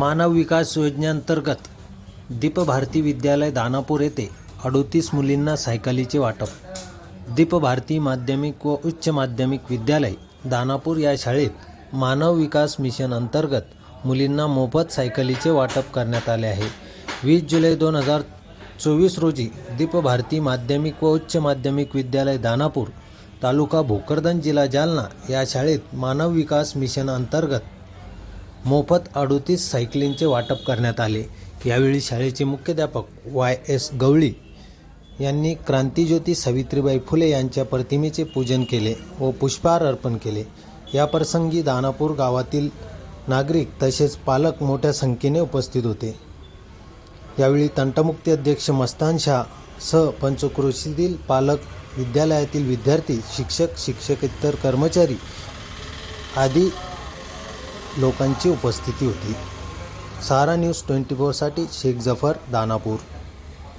मानव विकास योजनेअंतर्गत दीपभारती विद्यालय दानापूर येथे अडोतीस मुलींना सायकलीचे वाटप. दीपभारती माध्यमिक व उच्च माध्यमिक विद्यालय दानापूर या शाळेत मानव विकास मिशन अंतर्गत मुलींना मोफत सायकलीचे वाटप करण्यात आले आहे. वीस जुलै दोन हजार चोवीस रोजी दीपभारती माध्यमिक व उच्च माध्यमिक विद्यालय दानापूर तालुका भोकरदन जिल्हा जालना या शाळेत मानव विकास मिशन अंतर्गत मोफत अडोतीस सायकलिंगचे वाटप करण्यात आले. यावेळी शाळेचे मुख्याध्यापक वाय एस गवळी यांनी क्रांतीज्योती सावित्रीबाई फुले यांच्या प्रतिमेचे पूजन केले व पुष्पहार अर्पण केले. या प्रसंगी दानापूर गावातील नागरिक तसेच पालक मोठ्या संख्येने उपस्थित होते. यावेळी तंटमुक्ती अध्यक्ष मस्तान शाह सह पंचक्रोशीतील पालक विद्यालयातील विद्यार्थी शिक्षक शिक्षकेतर कर्मचारी आदी लोकांची उपस्थिती होती. सहारा न्यूज ट्वेंटी फोरसाठी शेख जफर दानापूर.